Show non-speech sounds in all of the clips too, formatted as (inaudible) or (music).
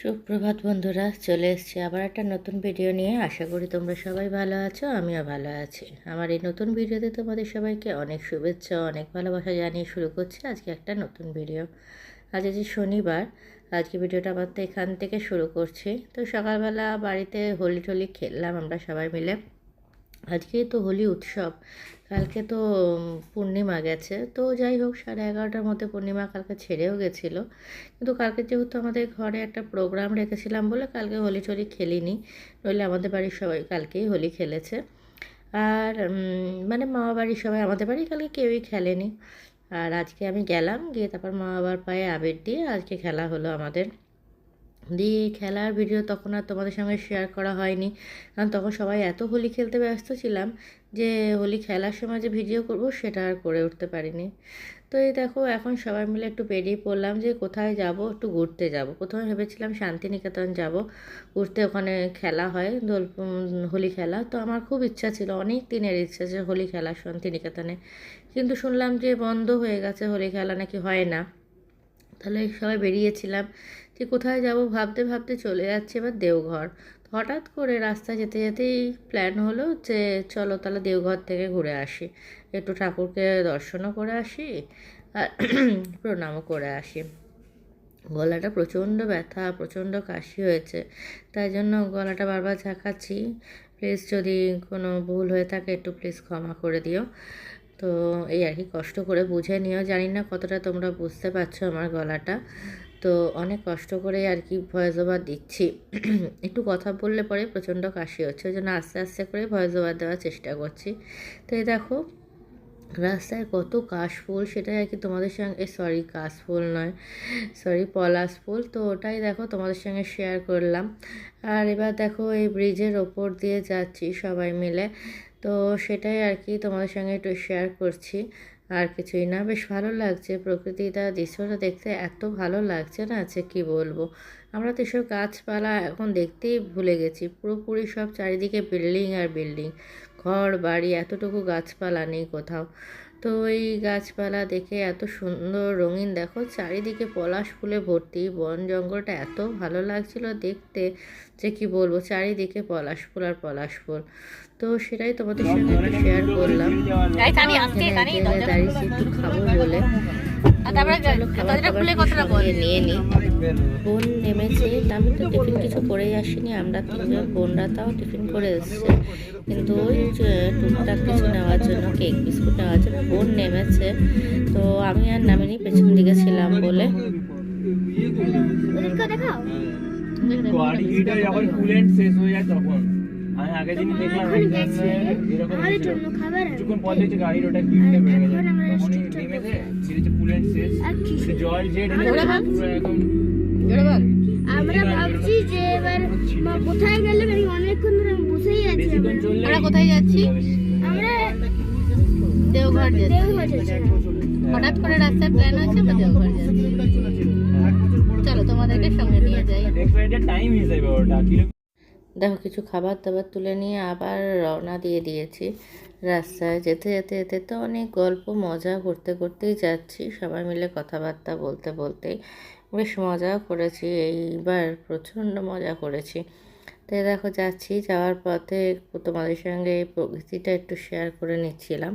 সুপ্রভাত বন্ধুরা, চলে এসছে আবার একটা নতুন ভিডিও নিয়ে। আশা করি তোমরা সবাই ভালো আছো, আমিও ভালো আছি। আমার এই নতুন ভিডিওতে তোমাদের সবাইকে অনেক শুভেচ্ছা, অনেক ভালোবাসা জানিয়ে শুরু করছি আজকে একটা নতুন ভিডিও আজ যে শনিবার, আজকে ভিডিওটা আমার তো এখান থেকে শুরু করছি। তো সকালবেলা বাড়িতে হোলি টোলি খেললাম আমরা সবাই মিলে। আজকেই তো হোলি উৎসব, কালকে তো পূর্ণিমা গেছে, তো যাই হোক সাড়ে এগারোটার মধ্যে পূর্ণিমা কালকে ছেড়েও গেছিল। কিন্তু কালকে যেহেতু আমাদের ঘরে একটা প্রোগ্রাম রেখেছিলাম বলে কালকে হোলি টোলি খেলিনি, নইলে আমাদের বাড়ির সবাই কালকেই হোলি খেলেছে। আর মানে মামা বাড়ির সবাই আমাদের বাড়ি কালকে কেউই খেলেনি। আর আজকে আমি গেলাম, গিয়ে তারপর মা বাবার পায়ে আবির দিয়ে আজকে খেলা হলো আমাদের। দিয়ে খেলার ভিডিও তখন আর তোমাদের সঙ্গে শেয়ার করা হয়নি। কারণ তখন সবাই এত হোলি খেলতে ব্যস্ত ছিলাম যে হোলি খেলার সময় যে ভিডিও করব সেটা আর করে উঠতে পারিনি। তো এই দেখো, এখন সবাই মিলে একটু বেরিয়ে পড়লাম যে কোথায় যাব, একটু ঘুরতে যাব। প্রথমে ভেবেছিলাম শান্তিনিকেতন যাব, ঘুরতে ওখানে খেলা হয়, দোল হোলি খেলা। তো আমার খুব ইচ্ছা ছিল, অনেক দিনের ইচ্ছা যে হোলি খেলা শান্তিনিকেতনে। কিন্তু শুনলাম যে বন্ধ হয়ে গেছে, হোলি খেলা নাকি হয় না। তাহলে সবাই বেরিয়েছিলাম। যে কোথায় যাব ভাবতে ভাবতে চলে যাচ্ছে এবার দেওঘর। হঠাৎ করে রাস্তায় যেতে যেতেই প্ল্যান হলো যে চলো তাহলে দেওঘর থেকে ঘুরে আসি। একটু ঠাকুরকে দর্শনও করে আসি আর (clears throat) প্রণামও করে আসি। গলাটা প্রচণ্ড ব্যথা, প্রচণ্ড কাশি হয়েছে। তাই জন্য গলাটা বারবার ঝাঁকাচ্ছি। প্লিজ যদি কোনো ভুল হয়ে থাকে একটু প্লিজ ক্ষমা করে দিও। তো এই আর কি, কষ্ট করে বুঝে নিও জানি না কতটা তোমরা বুঝতে পারছ আমার গলাটা। তো অনেক কষ্ট করে আর কি ভয়েস ওভার দিচ্ছি। একটু কথা বললে পরে প্রচণ্ড কাশি হচ্ছে, ওই জন্য আস্তে আস্তে করে ভয়েস ওভার দেওয়ার চেষ্টা করছি। তো এই দেখো, রাস্তায় কত কাশফুল সেটাই আর কি তোমাদের সঙ্গে সরি কাশফুল নয় সরি পলাশ ফুল, তো ওটাই দেখো তোমাদের সঙ্গে শেয়ার করলাম। আর এবার দেখো এই ব্রিজের ওপর দিয়ে যাচ্ছি সবাই মিলে। তো সেটাই আর কি তোমাদের সঙ্গে একটু শেয়ার করছি। আর কিছুই না, বেশ ভালো লাগছে। প্রকৃতিটা, দৃশ্যটা দেখতে এত ভালো লাগছে না আছে কি বলব। আমরা তো এসব গাছপালা এখন দেখতেই ভুলে গেছি। পুরোপুরি সব চারিদিকে বিল্ডিং আর বিল্ডিং ঘর, বাড়ি, এতটুকু গাছপালা নেই কোথাও। তো এই গাছপালা দেখে এত সুন্দর রঙিন। দেখো চারিদিকে পলাশ ফুলে ভর্তি। বন জঙ্গলটা এত ভালো লাগছিল দেখতে যে কি বলব চারিদিকে পলাশ ফুল আর পলাশ ফুল। তো সেটাই তোমাদের সঙ্গে একটু শেয়ার করলাম। দাঁড়িয়েছি একটু খাব বলে। নিয়ে নিই বোন নেমেছে তা আমি তো টিফিন কিছু করেই আসিনি আমরা তিনজন বোনরা তাও টিফিন করে এসছে। কিন্তু ওই যে টুকটাক কিছু নেওয়ার জন্য কেক বিস্কুট নেওয়ার জন্য বোন নেমেছে। তো আমি আর নামিনি পেছন দিকে ছিলাম বলে। দেখাও। গাড়ি কুলেন্ট শেষ হয়ে যায় তখন। আমি আগের দিন দেখলাম এরকম। কিছুক্ষণ পর দেখছি গাড়ির ওটা হিটে বেড়ে গেছে। restaurant নেমেছে ছেড়েছে কুলেন্ট শেষ জল একদম আমরা ভাবছি যে এবার কোথায় গেলে? আমি অনেকক্ষণ ধরে বসেই আছি আমরা। কোথায় যাচ্ছি? আমরা দেওঘর যাচ্ছি। হঠাৎ করে রাস্তায় প্ল্যান আমরা দেওঘর যাচ্ছি। চলো তোমাদেরকে সঙ্গে নিয়ে যাই। টাইম হিসেবে ওটা। দেখো কিছু খাবার দাবার তুলে নিয়ে আবার রওনা দিয়ে দিয়েছি। রাস্তায় যেতে যেতে যেতে তো অনেক গল্প, মজা করতে, করতেই যাচ্ছি। সবাই মিলে কথাবার্তা বলতে, বলতেই বেশ মজাও করেছি। এইবার প্রচণ্ড মজা করেছি। তো দেখো যাচ্ছি, যাওয়ার পথে তোমাদের সঙ্গে এই প্রকৃতিটা একটু শেয়ার করে নিচ্ছিলাম।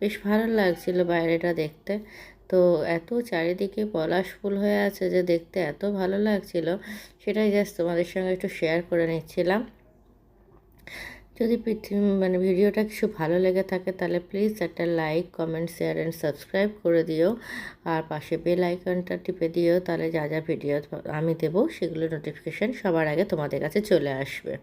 বেশ ভালো লাগছিল বাইরেটা দেখতে। তো এত চারিদিকে পলাশ ফুল হয়ে আছে যে দেখতে এত ভালো লাগছিল, সেটাই জাস্ট তোমাদের সঙ্গে একটু শেয়ার করে নিচ্ছিলাম। যদি পৃথিবী মানে ভিডিওটা কিছু ভালো লেগে থাকে তাহলে প্লিজ একটা like comment share and subscribe করে দিও। আর পাশে বেল আইকনটা টিপে দিও, তাহলে যা যা ভিডিও আমি দেবো সেগুলো নোটিফিকেশান সবার আগে তোমাদের কাছে চলে আসবে।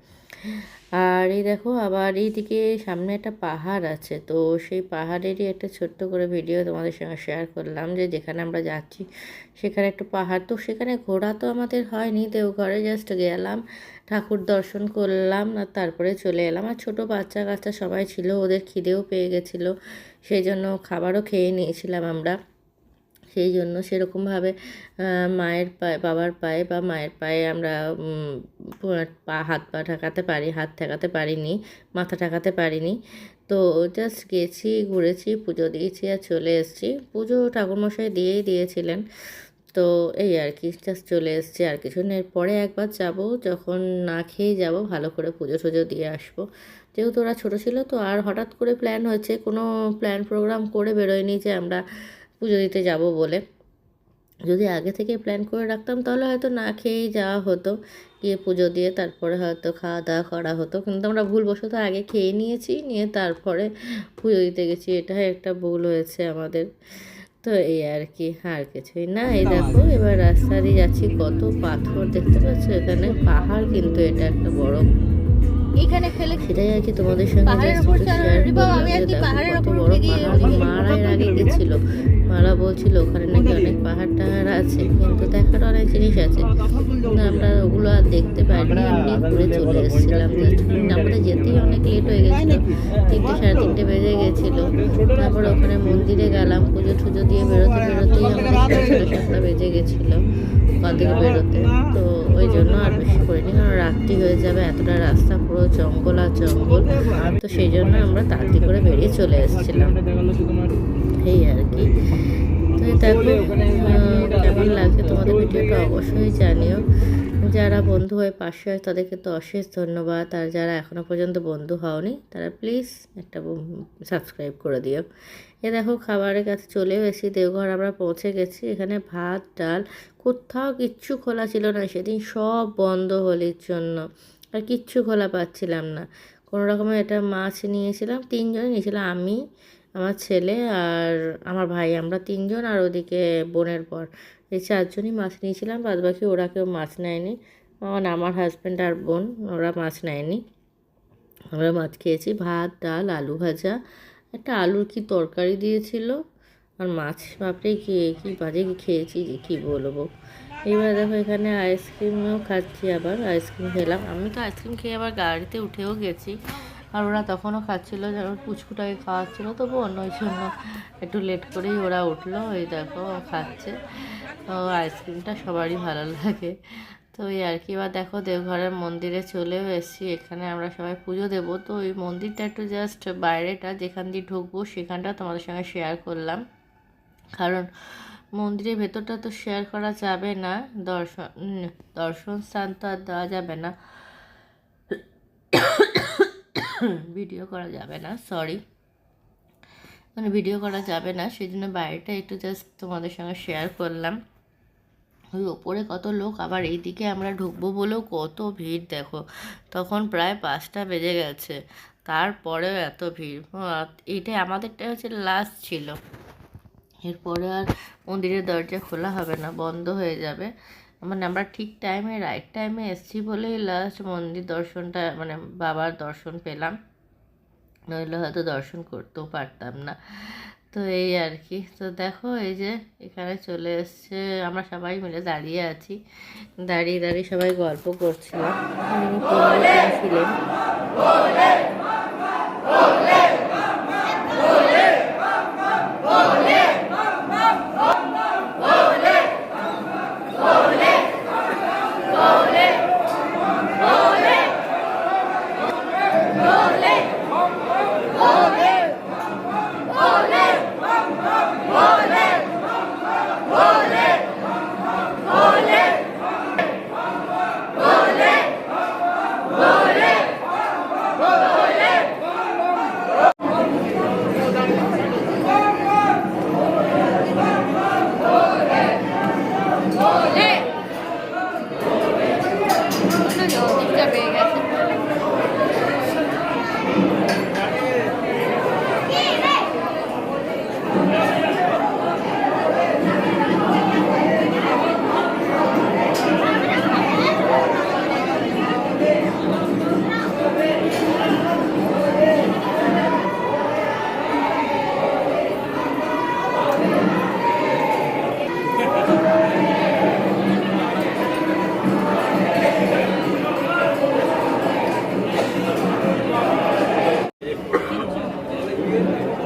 আর এই দেখো, আবার এইদিকে সামনে একটা পাহাড় আছে, তো সেই পাহাড়েরই একটা ছোট্ট করে ভিডিও তোমাদের সঙ্গে শেয়ার করলাম যে যেখানে আমরা যাচ্ছি সেখানে একটা পাহাড়। তো সেখানে ঘোরা তো আমাদের হয়নি, দেওঘরে জাস্ট গেলাম। ঠাকুর দর্শন করলাম, আর তারপরে চলে এলাম। আর ছোটো বাচ্চা কাচ্চা সবাই ছিল, ওদের খিদেও পেয়ে গেছিল, সেই জন্য খাবারও খেয়ে নিয়েছিলাম আমরা। সেই জন্য সেরকমভাবে মায়ের পায়ে, বাবার পায়ে বা মায়ের পায়ে আমরা পা, হাত পা ঠেকাতে পারি, হাত ঠেকাতে পারিনি, মাথা ঠেকাতে পারিনি। তো জাস্ট গেছি, ঘুরেছি, পুজো দিয়েছি আর চলে এসেছি। পুজো ঠাকুরমশাই দিয়েই দিয়েছিলেন। তো এই আর কি জাস্ট চলে এসছে আর কিছু পরে একবার যাব, যখন না খেয়ে যাব, ভালো করে পুজো টুজো দিয়ে আসব। যেহেতু ওরা ছোটো ছিল, তো আর হঠাৎ করে প্ল্যান হয়েছে, কোনো প্ল্যান প্রোগ্রাম করে বেরোয়নি যে আমরা পুজো দিতে যাব বলে। যদি আগে থেকে প্ল্যান করে রাখতাম, তাহলে হয়তো না খেয়েই যাওয়া হতো। গিয়ে পুজো দিয়ে তারপরে হয়তো খাওয়া দাওয়া করা হতো। কিন্তু আমরা ভুলবশত আগে খেয়ে নিয়েছি, নিয়ে তারপরে পুজো দিতে গেছি। এটাই একটা ভুল হয়েছে আমাদের। তো এই আর কি আর কিছুই না। এই দেখো এবার রাস্তা দিয়ে যাচ্ছি কত পাথর দেখতে পাচ্ছ? এখানে পাহাড় কিন্তু এটা একটা বড় এইখানে খেলে সেটাই আর কি তোমাদের সঙ্গে পাহাড়ের রিবাব, আমি আর কি পাহাড়ের কত উঠে গিয়ে মারা এর আগে গেছিল। মারা বলছিল ওখানে নাকি অনেক পাহাড় টাহাড় আছে কিন্তু দেখার অনেক জিনিস আছে। কিন্তু আমরা ওগুলো আর দেখতে পাইনি এমনি ঘুরে চলে এসেছিলাম। আমাদের যেতেই অনেক লেট হয়ে গেছিল। তিনটে সাড়ে তিনটে বেজে গেছিল। তারপর ওখানে মন্দিরে গেলাম পুজো টুজো দিয়ে বেরোতে বেরোতেই আমাদের সাড়ে সাতটা বেজে গেছিল ওখান থেকে বেরোতে। তো ওই জন্য আর বেশি করিনি কারণ রাত্রি হয়ে যাবে এতটা রাস্তা পুরো জঙ্গল আর জঙ্গল। তো সেই জন্য আমরা তাড়াতাড়ি করে বেরিয়ে চলে এসেছিলাম। এই আর কি। তো দেখো কেমন লাগছে তোমাদের ভিডিওটা অবশ্যই জানিও। যারা বন্ধু হয়ে পাশে হয় তাদেরকে তো অশেষ ধন্যবাদ। আর যারা এখনও পর্যন্ত বন্ধু হওনি, তারা প্লিজ একটা সাবস্ক্রাইব করে দিও। এ দেখো, খাবারের কাছে চলেও এসেছি। দেওঘর আমরা পৌঁছে গেছি। এখানে ভাত, ডাল, কোথাও কিচ্ছু খোলা ছিল না। সেদিন সব বন্ধ হোলির জন্য। আর কিচ্ছু খোলা পাচ্ছিলাম না। কোনো রকমের এটা মাছ নিয়েছিলাম, তিনজনে নিয়েছিলাম আমি, আমার ছেলে আর আমার ভাই। আমরা তিনজন আর ওদিকে বোনের পর এই চারজনই মাছ নিয়েছিলাম বাদ বাকি ওরা কেউ মাছ নেয়নি। মানে আমার হাজব্যান্ড আর বোন, ওরা মাছ নেয়নি। আমরা মাছ খেয়েছি, ভাত, ডাল, আলু ভাজা। একটা আলুর কি তরকারি দিয়েছিল? আর মাছ, বাপরে, কি কি বাজে খেয়েছি, যে কী বলব? এবার দেখো এখানে আইসক্রিমও খাচ্ছি আবার, আইসক্রিম খেলাম। আমি তো আইসক্রিম খেয়ে আবার গাড়িতে উঠেও গেছি। আর ওরা তখনও খাচ্ছিলো যেমন পুচকুটাকে খাওয়াচ্ছিলো তবু অন্য জন্য একটু লেট করেই ওরা উঠল। ওই দেখো খাচ্ছে। তো আইসক্রিমটা সবারই ভালো লাগে। তো এই আর কি, এবার দেখো দেওঘরের মন্দিরে চলেও এসেছি। এখানে আমরা সবাই পুজো দেবো। তো ওই মন্দিরটা একটু জাস্ট বাইরেটা যেখান দিয়ে ঢুকবো, সেখানটা তোমাদের সঙ্গে শেয়ার করলাম। কারণ মন্দিরের ভেতরটা তো শেয়ার করা যাবে না। দর্শন দর্শন স্থান তো আর দেওয়া যাবে না। ভিডিও করা যাবে না সরি মানে ভিডিও করা যাবে না সেই জন্য বাইরেটা একটু জাস্ট তোমাদের সঙ্গে শেয়ার করলাম। ওই ওপরে কত লোক, আবার এইদিকে আমরা ঢুকবো বলেও কত ভিড়, দেখো। তখন প্রায় পাঁচটা বেজে গেছে, তারপরেও এত ভিড়। এটাই আমাদেরটা হচ্ছে লাস্ট ছিল। এরপরে আর মন্দিরের দরজা খোলা হবে না, বন্ধ হয়ে যাবে। মানে আমরা ঠিক টাইমে রাইট টাইমে এসেছি বলেই লাস্ট মন্দির দর্শনটা মানে বাবার দর্শন পেলাম। নইলে হয়তো দর্শন করতেও পারতাম না। তো এই আর কি। তো দেখো এই যে এখানে চলে এসছে, আমরা সবাই মিলে দাঁড়িয়ে আছি। দাঁড়িয়ে দাঁড়িয়ে সবাই গল্প করছিলাম ছিলেন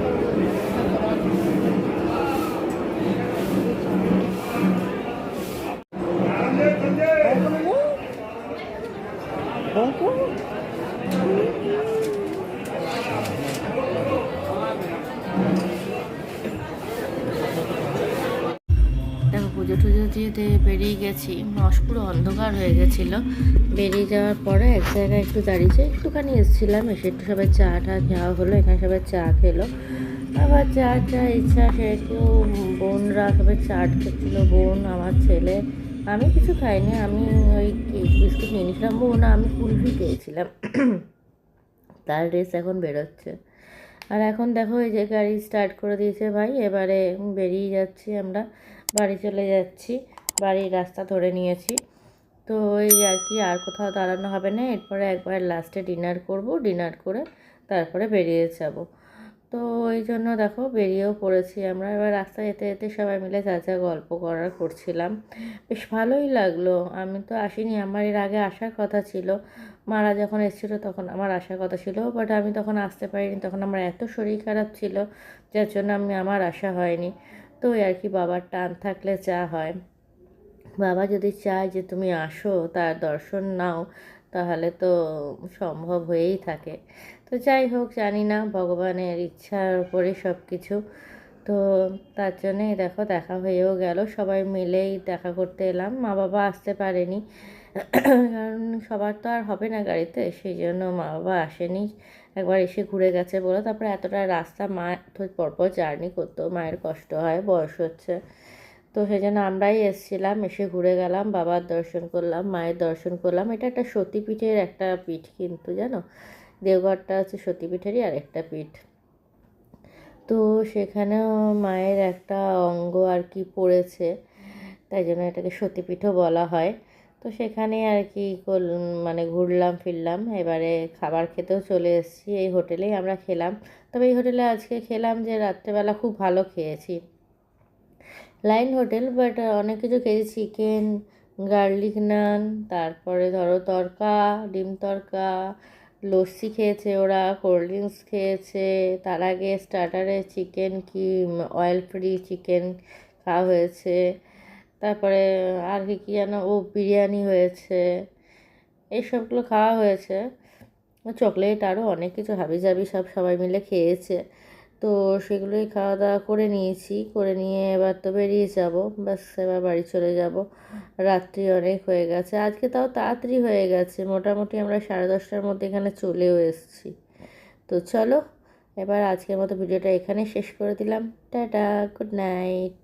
Yeah. দিয়ে বেরিয়ে গেছি। পুরো অন্ধকার হয়ে গেছিল। বেরিয়ে যাওয়ার পরে এক জায়গায় একটু দাঁড়িয়েছে। একটুখানি এসেছিলাম, এসে একটু সবাই চা টা খাওয়া হলো। এখানে সবাই চা খেলো। আবার চা চা ইচ্ছা, সে কেউ বোনরা সবাই চাট খেচ্ছিলো। বোন, আমার ছেলে। আমি কিছু খাইনি। আমি ওই কেক বিস্কুট নিয়ে নিয়েছিলাম। বোন, আমি কুলফি খেয়েছিলাম। তার রেস এখন বেরোচ্ছে। আর এখন দেখো, এই যে গাড়ি স্টার্ট করে দিয়েছে ভাই। এবারে বেরিয়ে যাচ্ছি আমরা। বাড়ি চলে যাচ্ছি। বাড়ির রাস্তা ধরে নিয়েছি। তো এই আর কি, আর কোথাও দাঁড়ানো হবে না। এরপরে একবার লাস্টে ডিনার করব। ডিনার করে তারপরে বেরিয়ে যাব। তো ওই জন্য দেখো, বেরিয়েও পড়েছি আমরা। এবার রাস্তায় যেতে যেতে সবাই মিলে যা যা গল্প করার করছিলাম। বেশ ভালোই লাগল। আমি তো আসিনি। আমার এর আগে আসার কথা ছিল। মারা যখন এসেছিল তখন আমার আসার কথা ছিল। বাট আমি তখন আসতে পারিনি। তখন আমার এত শরীর খারাপ ছিল, যার জন্য আমি, আমার আসা হয়নি। তো আর কি বাবার টান থাকলে যা হয়। বাবা যদি চায় যে তুমি আসো, তার দর্শন নাও, তাহলে তো সম্ভব হয়েই থাকে। তো যাই হোক, জানি না, ভগবানের ইচ্ছার উপরে সব কিছু তো তার জন্যই দেখো, দেখা হয়েও গেল, সবাই মিলেই দেখা করতে এলাম। মা বাবা আসতে পারেনি। কারণ সবার তো আর হবে না গাড়িতে, সেই জন্য মা বাবা আসেনি। একবার এসে ঘুরে গেছে বলে তারপরে এতটা রাস্তা মা তো পরপর জার্নি করতো, মায়ের কষ্ট হয়, বয়স হচ্ছে। তো সেই জন্য আমরাই এসেছিলাম, এসে ঘুরে গেলাম, বাবার দর্শন করলাম, মায়ের দর্শন করলাম। এটা একটা সতীপীঠের একটা পীঠ কিন্তু জানো? দেওঘরটা হচ্ছে সতীপীঠেরই আর একটা পীঠ। তো সেখানেও মায়ের একটা অঙ্গ আর কি পড়েছে, তাই জন্য এটাকে সতীপীঠও বলা হয়। তো সেখানে আর কি মানে ঘুরলাম, ফিরলাম। এবারে খাবার খেতেও চলে এসেছি। এই হোটেলেই আমরা খেলাম। তবে এই হোটেলে আজকে খেলাম যে রাত্রেবেলা খুব ভালো খেয়েছি। লাইন হোটেল, বাট অনেক কিছু খেয়েছি। চিকেন, গার্লিক নান, তারপরে ধরো তরকা, ডিম তরকা, লস্যি খেয়েছে ওরা, কোল্ড ড্রিঙ্কস খেয়েছে। তার আগে স্টার্টারে চিকেন কি অয়েল ফ্রি চিকেন খাওয়া হয়েছে। তারপরে, আর কি, কী যেন, ও বিরিয়ানি হয়েছে এইসবগুলো খাওয়া হয়েছে। চকলেট আরও অনেক কিছু হাবি জাবি সব সবাই মিলে খেয়েছে। তো সেগুলোই খাওয়া দাওয়া করে নিয়েছি, করে নিয়ে এবার তো বেরিয়ে যাব। ব্যাস, এবার বাড়ি চলে যাব। রাত্রি অনেক হয়ে গেছে, আজকে তাও তাড়াতাড়ি হয়ে গেছে, মোটামুটি আমরা সাড়ে দশটার মধ্যে এখানে চলেও এসেছি। তো চলো, এবার আজকের মতো ভিডিওটা এখানে শেষ করে দিলাম। Tata, good night.